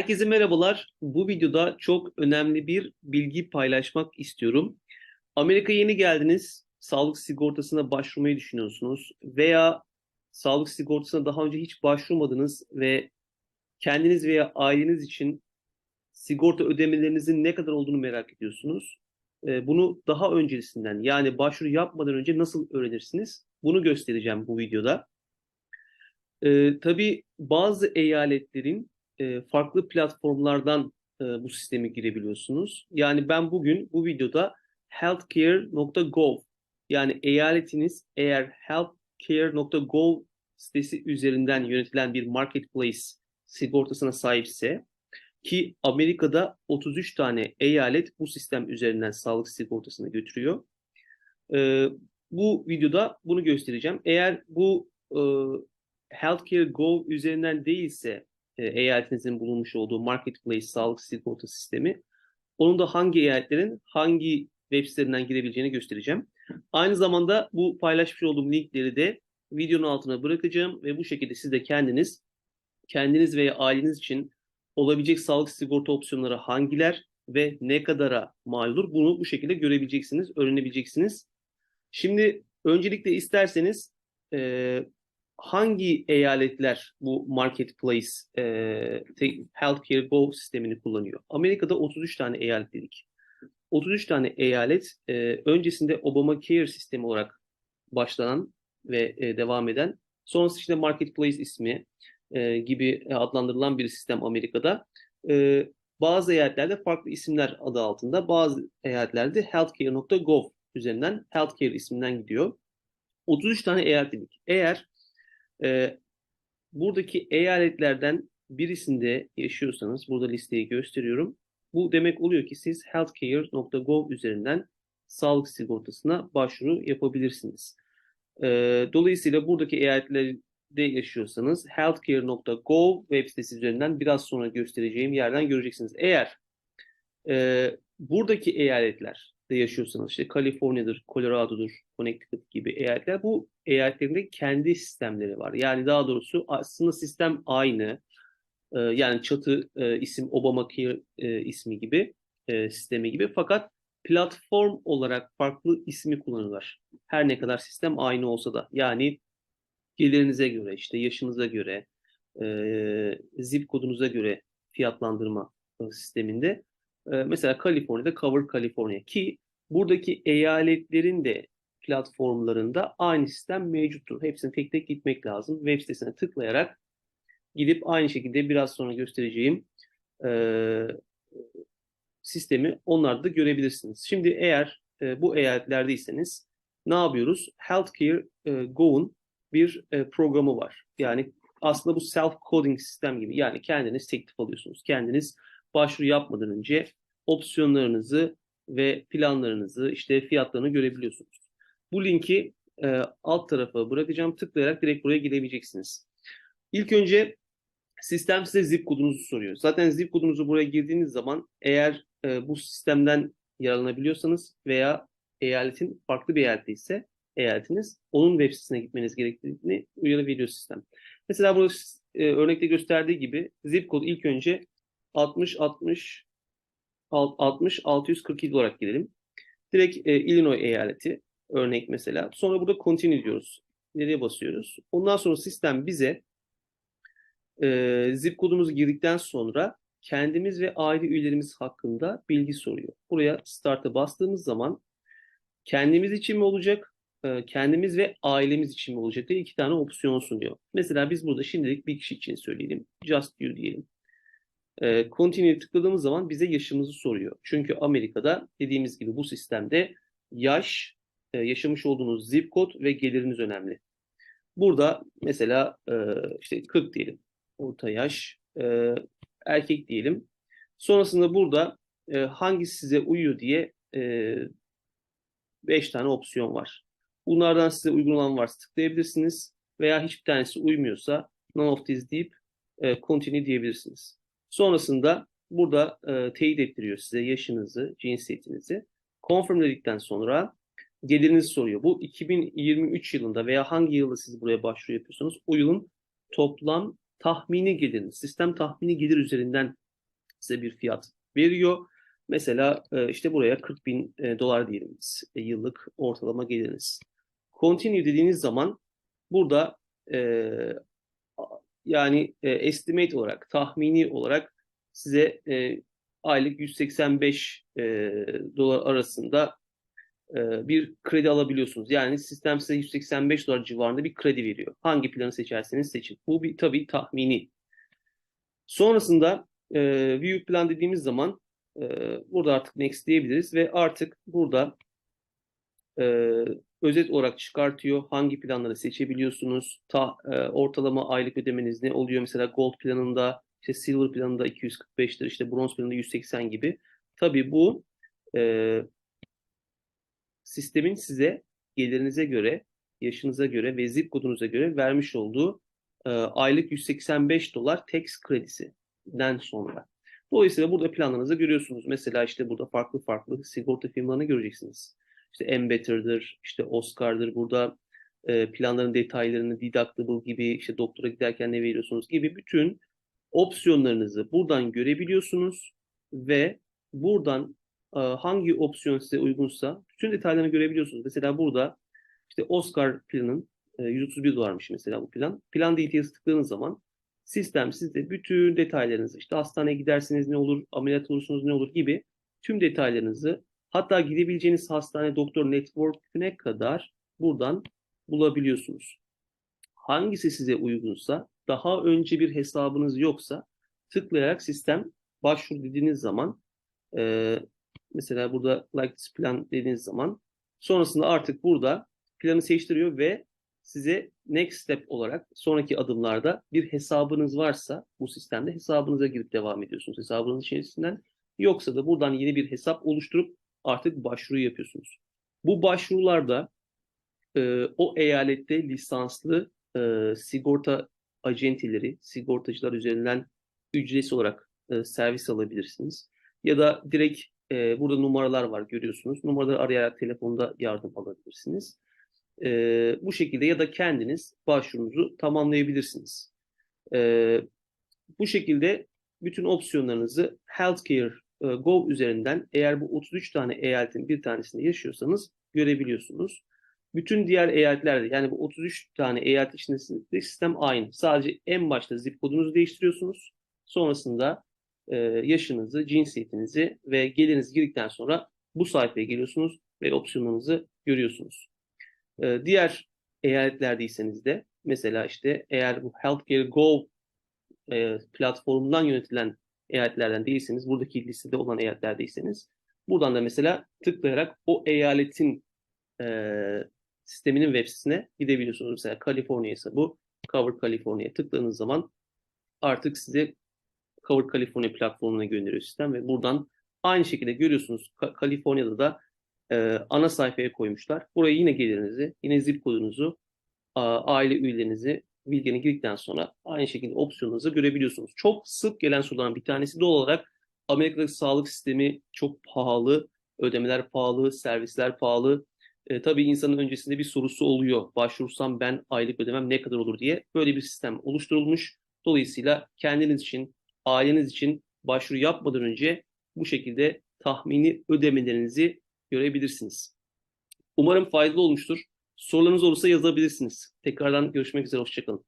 Herkese merhabalar. Bu videoda çok önemli bir bilgi paylaşmak istiyorum. Amerika'ya yeni geldiniz, sağlık sigortasına başvurmayı düşünüyorsunuz veya sağlık sigortasına daha önce hiç başvurmadınız ve kendiniz veya aileniz için sigorta ödemelerinizin ne kadar olduğunu merak ediyorsunuz. Ee, Bunu daha öncesinden yani başvuru yapmadan önce nasıl öğrenirsiniz? Bunu göstereceğim bu videoda. Ee, tabii bazı eyaletlerin e, farklı platformlardan e, bu sisteme girebiliyorsunuz. Yani ben bugün bu videoda healthcare.gov yani eyaletiniz eğer healthcare.gov sitesi üzerinden yönetilen bir marketplace sigortasına sahipse ki Amerika'da 33 tane eyalet bu sistem üzerinden sağlık sigortasını götürüyor. E, bu videoda bunu göstereceğim. Eğer bu e, Healthcare Go üzerinden değilse e, eyaletinizin bulunmuş olduğu Marketplace sağlık sigorta sistemi onun da hangi eyaletlerin hangi web sitelerinden girebileceğini göstereceğim. Aynı zamanda bu paylaşmış olduğum linkleri de videonun altına bırakacağım ve bu şekilde siz de kendiniz kendiniz veya aileniz için olabilecek sağlık sigorta opsiyonları hangiler ve ne kadara mal olur bunu bu şekilde görebileceksiniz, öğrenebileceksiniz. Şimdi öncelikle isterseniz e, hangi eyaletler bu marketplace e, healthcare go sistemini kullanıyor? Amerika'da 33 tane eyalet dedik. 33 tane eyalet e, öncesinde Obamacare sistemi olarak başlanan ve e, devam eden sonrası işte marketplace ismi e, gibi adlandırılan bir sistem Amerika'da. E, bazı eyaletlerde farklı isimler adı altında, bazı eyaletlerde healthcare.gov üzerinden healthcare isminden gidiyor. 33 tane eyalet dedik. Eğer e, buradaki eyaletlerden birisinde yaşıyorsanız, burada listeyi gösteriyorum. Bu demek oluyor ki siz healthcare.gov üzerinden sağlık sigortasına başvuru yapabilirsiniz. E, dolayısıyla buradaki eyaletlerde yaşıyorsanız healthcare.gov web sitesi üzerinden biraz sonra göstereceğim yerden göreceksiniz. Eğer e, buradaki eyaletler de yaşıyorsanız işte Kaliforniya'dır, Colorado'dur, Connecticut gibi eyaletler bu eyaletlerinde kendi sistemleri var. Yani daha doğrusu aslında sistem aynı. Ee, yani çatı e, isim Obamacare e, ismi gibi e, sistemi gibi fakat platform olarak farklı ismi kullanıyorlar. Her ne kadar sistem aynı olsa da. Yani gelirinize göre, işte yaşınıza göre, e, zip kodunuza göre fiyatlandırma e, sisteminde ee, mesela Kaliforniya'da Cover California ki buradaki eyaletlerin de platformlarında aynı sistem mevcuttur. Hepsine tek tek gitmek lazım. Web sitesine tıklayarak gidip aynı şekilde biraz sonra göstereceğim e, sistemi onlarda da görebilirsiniz. Şimdi eğer e, bu eyaletlerdeyseniz ne yapıyoruz? Healthcare e, Go'un bir e, programı var. Yani aslında bu self-coding sistem gibi. Yani kendiniz teklif alıyorsunuz. Kendiniz başvuru yapmadan önce opsiyonlarınızı ve planlarınızı, işte fiyatlarını görebiliyorsunuz. Bu linki e, alt tarafa bırakacağım. Tıklayarak direkt buraya gidebileceksiniz. İlk önce sistem size zip kodunuzu soruyor. Zaten zip kodunuzu buraya girdiğiniz zaman eğer e, bu sistemden yararlanabiliyorsanız veya eyaletin farklı bir eyaleti ise eyaletiniz onun web sitesine gitmeniz gerektiğini uyarı veriyor sistem. Mesela burada e, örnekte gösterdiği gibi zip kodu ilk önce 60 60 60 647 olarak girelim. Direkt e, Illinois eyaleti örnek mesela. Sonra burada continue diyoruz. Nereye basıyoruz? Ondan sonra sistem bize e, zip kodumuzu girdikten sonra kendimiz ve aile üyelerimiz hakkında bilgi soruyor. Buraya start'a bastığımız zaman kendimiz için mi olacak, e, kendimiz ve ailemiz için mi olacak diye iki tane opsiyon sunuyor. Mesela biz burada şimdilik bir kişi için söyleyelim. Just you diyelim. E, continue tıkladığımız zaman bize yaşımızı soruyor. Çünkü Amerika'da dediğimiz gibi bu sistemde yaş, e, yaşamış olduğunuz zip kod ve geliriniz önemli. Burada mesela e, işte 40 diyelim. Orta yaş, e, erkek diyelim. Sonrasında burada e, hangisi size uyuyor diye 5 e, tane opsiyon var. Bunlardan size uygun olan varsa tıklayabilirsiniz veya hiçbir tanesi uymuyorsa none of these deyip continue diyebilirsiniz. Sonrasında burada teyit ettiriyor size yaşınızı, cinsiyetinizi. Confirm dedikten sonra gelirinizi soruyor. Bu 2023 yılında veya hangi yılda siz buraya başvuru yapıyorsanız o yılın toplam tahmini geliriniz. Sistem tahmini gelir üzerinden size bir fiyat veriyor. Mesela e, işte buraya 40 bin e, dolar diyelim biz, e, yıllık ortalama geliriniz. Continue dediğiniz zaman burada e, yani e, estimate olarak, tahmini olarak size e, aylık 185 e, dolar arasında e, bir kredi alabiliyorsunuz. Yani sistem size 185 dolar civarında bir kredi veriyor. Hangi planı seçerseniz seçin. Bu bir tabii tahmini. Sonrasında e, view plan dediğimiz zaman e, burada artık next diyebiliriz ve artık burada e, özet olarak çıkartıyor. Hangi planları seçebiliyorsunuz? Ta, e, ortalama aylık ödemeniz ne oluyor? Mesela Gold planında, işte Silver planında 245'tir, işte Bronze planında 180 gibi. Tabii bu e, sistemin size gelirinize göre, yaşınıza göre ve zip kodunuza göre vermiş olduğu e, aylık 185 dolar tax kredisinden sonra. Dolayısıyla burada planlarınızı görüyorsunuz. Mesela işte burada farklı farklı sigorta firmalarını göreceksiniz. İşte Embetter'dır, işte Oscar'dır. Burada e, planların detaylarını, deductible gibi, işte doktora giderken ne veriyorsunuz gibi bütün opsiyonlarınızı buradan görebiliyorsunuz ve buradan hangi opsiyon size uygunsa bütün detaylarını görebiliyorsunuz. Mesela burada işte Oscar planın e, 131 dolarmış mesela bu plan. Plan details tıkladığınız zaman sistem size bütün detaylarınızı işte hastaneye giderseniz ne olur, ameliyat olursunuz ne olur gibi tüm detaylarınızı hatta gidebileceğiniz hastane doktor network'üne kadar buradan bulabiliyorsunuz. Hangisi size uygunsa, daha önce bir hesabınız yoksa tıklayarak sistem başvur dediğiniz zaman e, mesela burada like this plan dediğiniz zaman sonrasında artık burada planı seçtiriyor ve size next step olarak sonraki adımlarda bir hesabınız varsa bu sistemde hesabınıza girip devam ediyorsunuz hesabınız içerisinden. Yoksa da buradan yeni bir hesap oluşturup artık başvuru yapıyorsunuz. Bu başvurularda e, o eyalette lisanslı e, sigorta acenteleri, sigortacılar üzerinden ücretsiz olarak e, servis alabilirsiniz. Ya da direkt e, burada numaralar var görüyorsunuz. Numaraları arayarak telefonda yardım alabilirsiniz. E, bu şekilde ya da kendiniz başvurunuzu tamamlayabilirsiniz. E, bu şekilde bütün opsiyonlarınızı Healthcare Gov üzerinden eğer bu 33 tane eyaletin bir tanesinde yaşıyorsanız görebiliyorsunuz. Bütün diğer eyaletlerde yani bu 33 tane eyalet içinde sistem aynı. Sadece en başta zip kodunuzu değiştiriyorsunuz. Sonrasında e, yaşınızı, cinsiyetinizi ve gelirinizi girdikten sonra bu sayfaya geliyorsunuz ve opsiyonlarınızı görüyorsunuz. E, diğer eyaletlerdeyseniz de mesela işte eğer bu Healthcare Gov e, platformundan yönetilen eyaletlerden değilseniz, buradaki listede olan eyaletlerdeyseniz buradan da mesela tıklayarak o eyaletin e, sisteminin web sitesine gidebiliyorsunuz. Mesela Kaliforniya ise bu Cover California'ya tıkladığınız zaman artık size Cover California platformuna gönderiyor sistem ve buradan aynı şekilde görüyorsunuz Ka- Kaliforniya'da da e, ana sayfaya koymuşlar. Buraya yine gelirinizi, yine zip kodunuzu, a- aile üyelerinizi bilgilerini girdikten sonra aynı şekilde opsiyonunuzu görebiliyorsunuz. Çok sık gelen sorulardan bir tanesi doğal olarak Amerika'daki sağlık sistemi çok pahalı, ödemeler pahalı, servisler pahalı. E, tabii insanın öncesinde bir sorusu oluyor. Başvursam ben aylık ödemem ne kadar olur diye. Böyle bir sistem oluşturulmuş. Dolayısıyla kendiniz için, aileniz için başvuru yapmadan önce bu şekilde tahmini ödemelerinizi görebilirsiniz. Umarım faydalı olmuştur. Sorularınız olursa yazabilirsiniz. Tekrardan görüşmek üzere, hoşçakalın.